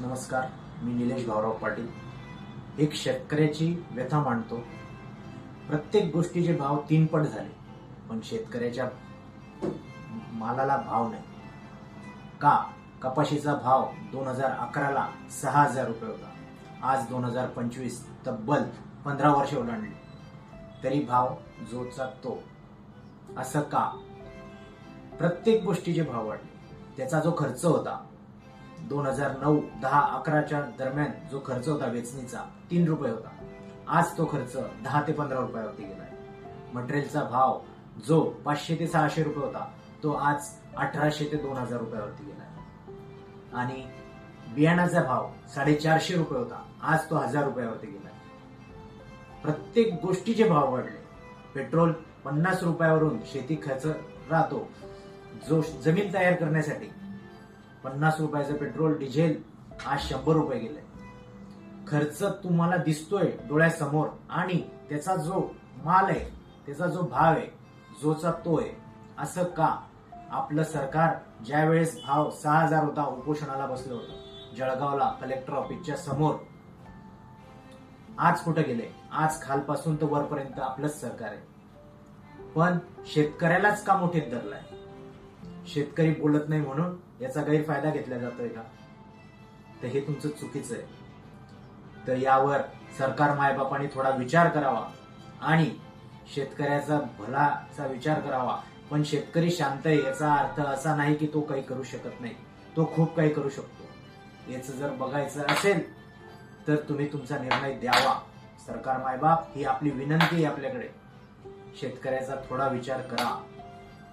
नमस्कार मी निलेश भाऊराव पाटील. एक शेतकऱ्याची व्यथा मांडतो. प्रत्येक गोष्टीचे भाव तीन पट झाले पण शेतकऱ्याच्या मालाला भाव नाही. का? कपाशीचा भाव दोन हजार अकराला सहा हजार रुपये होता. आज दोन हजार पंचवीस तब्बल पंधरा वर्ष ओलांडली. तरी भाव जोचा तो. असं का? प्रत्येक गोष्टीचे भाव वाढले. त्याचा जो खर्च होता दोन हजार नऊ दहा अकराच्या दरम्यान जो खर्च होता वेचणीचा तीन रुपये होता. आज तो खर्च दहा ते पंधरा रुपयावरती गेलाय. मटेरियलचा भाव जो पाचशे ते सहाशे रुपये होता तो आज अठराशे ते दोन हजार रुपयावरती गेलाय. आणि बियाणाचा भाव साडेचारशे रुपये होता आज तो हजार रुपयावरती गेलाय. प्रत्येक गोष्टीचे भाव वाढले. पेट्रोल पन्नास रुपयावरून शेती खर्च राहतो. जो जमीन तयार करण्यासाठी पन्नास रुपयाचं पेट्रोल डिझेल आज शंभर रुपये गेलंय खर्च तुम्हाला दिसतोय डोळ्यासमोर आणि त्याचा जो माल आहे त्याचा जो भाव आहे जोचा तो आहे. असं का? आपलं सरकार ज्या वेळेस भाव सहा हजार होता उपोषणाला बसलं होतं जळगावला कलेक्टर ऑफिसच्या समोर. आज कुठं गेले? आज खालपासून तर वरपर्यंत आपलंच सरकार आहे. पण शेतकऱ्यालाच का मोठीत धरलाय? शेतकरी बोलत नाही म्हणून याचा गैरफायदा घेतला जातोय का? तर हे तुमचं चुकीचं आहे. तर यावर सरकार मायबापांनी थोडा विचार करावा आणि शेतकऱ्याचा भलाचा विचार करावा. पण शेतकरी शांत आहे याचा अर्थ असा नाही की तो काही करू शकत नाही. तो खूप काही करू शकतो. याचं जर बघायचं असेल तर तुम्ही तुमचा निर्णय द्यावा. सरकार मायबाप ही आपली विनंती आहे आपल्याकडे. शेतकऱ्याचा थोडा विचार करा.